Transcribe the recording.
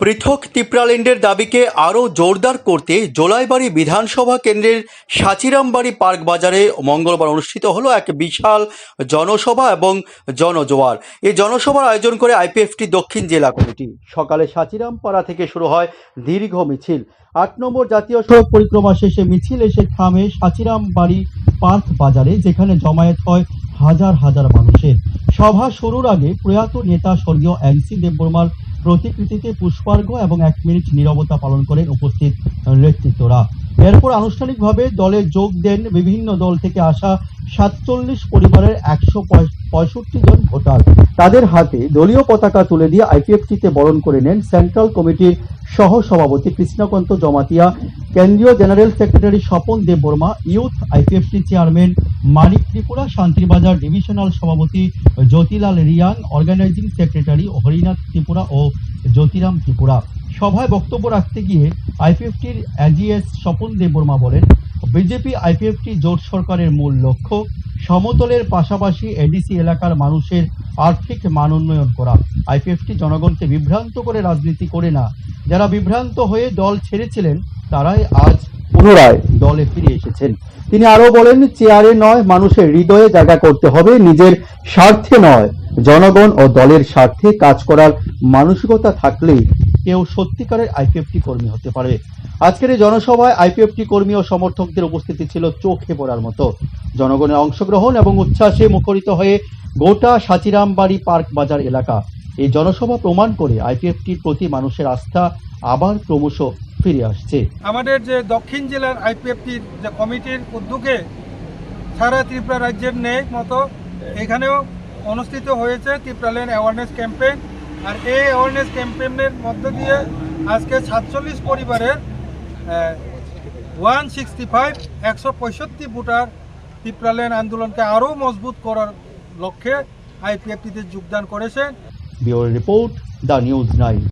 পৃথক তিপ্রাল্যান্ডের দাবিকে আরও জোরদার করতে জোলাইবাড়ি বিধানসভা কেন্দ্রের সাচিরামবাড়ি পার্ক বাজারে মঙ্গলবার অনুষ্ঠিত হলো এক বিশাল জনসভা এবং জনজোয়ার। এই জনসভার আয়োজন করে আইপিএফটি দক্ষিণ জেলা কমিটি। সকালে সাচিরামপাড়া থেকে শুরু হয় দীর্ঘ মিছিল। আট নম্বর জাতীয় সড়ক পরিক্রমা শেষে মিছিল এসে থামে সাচিরামবাড়ি পার্ক বাজারে যেখানে জমায়েত হয় হাজার হাজার মানুষের। সভা শুরুর আগে প্রয়াত নেতা স্বর্গীয় এনসি দেববর্মার প্রতিকৃতিতে পুষ্পার্ঘ এবং এক মিনিট নীরবতা পালন করেন উপস্থিত নেতৃত্বরা। এরপর আনুষ্ঠানিকভাবে দলে যোগ দেন বিভিন্ন দল থেকে আসা সাতচল্লিশ পরিবারের একশো পঁয়ষট্টি জন ভোটার। তাদের হাতে দলীয় পতাকা তুলে দিয়ে আইপিএফটিতে বরণ করে নেন সেন্ট্রাল কমিটির সহ সভাপতি কৃষ্ণকান্ত জমাতিয়া, কেন্দ্রীয় general secretary Swapan Debbarma, youth IPFT chairman Manik Tripura Shantibazar divisional সভাপতি জ্যোতিলাল রিয়াং অর্গানাইজিং সেক্রেটারি হরিনাথ ত্রিপুরা ও জ্যোতিরাম ত্রিপুরা। সভায় বক্তব্য রাখতে গিয়ে আইপিএফটির অ্যাজিএস স্বপন দেববর্মা বলেন, বিজেপি আইপিএফটি জোট সরকারের মূল লক্ষ্য, সমতলের পাশাপাশি এডিসি এলাকার মানুষের আর্থিক মান উন্নয়ন করা। আইপিএফটি জনগণকে বিভ্রান্ত করে রাজনীতি করে না। যারা বিভ্রান্ত হয়ে দল ছেড়েছিলেন, তারাই আজ পুনরায় দলে ফিরে এসেছেন। তিনি আরও বলেন, চেয়ারে নয়, মানুষের হৃদয়ে জায়গা করতে হবে, নিজের স্বার্থে নয়। জনগণ ও দলের স্বার্থে কাজ করার মানসিকতা থাকলেই কেউ সত্যিকারের আইপিএফটি কর্মী হতে পারে। আজকের এই জনসভায় আইপিএফটি কর্মী ও সমর্থকদের উপস্থিতি ছিল চোখে পড়ার মতো। জনগণের অংশগ্রহণ এবং উচ্ছ্বাসে মুখরিত হয়ে গোটা সাচিরামবাড়ি পার্ক বাজার এলাকা। এই জনসভা প্রমাণ করে আইপিএফটির প্রতি মানুষের আস্থা আবার ক্রমশ ফিরে আসছে। আমাদের যে দক্ষিণ জেলার আইপিএফটির যে কমিটির উদ্যোগে সারা ত্রিপুরা রাজ্যের নেই মতো এখানেও অনুষ্ঠিত হয়েছে ত্রিপুরাল্যান্ড অ্যাওয়ারনেস ক্যাম্পেইন আর এই অ্যাওয়ারনেস ক্যাম্পেইনের মধ্য দিয়ে আজকে সাতচল্লিশ পরিবারের ওয়ান সিক্সটি ফাইভ একশো পঁয়ষট্টি ভোটার ত্রিপুরাল্যান্ড আন্দোলনকে আরও মজবুত করার লক্ষ্যে আইপিএফটিতে যোগদান করেছেন bureau report the news nine.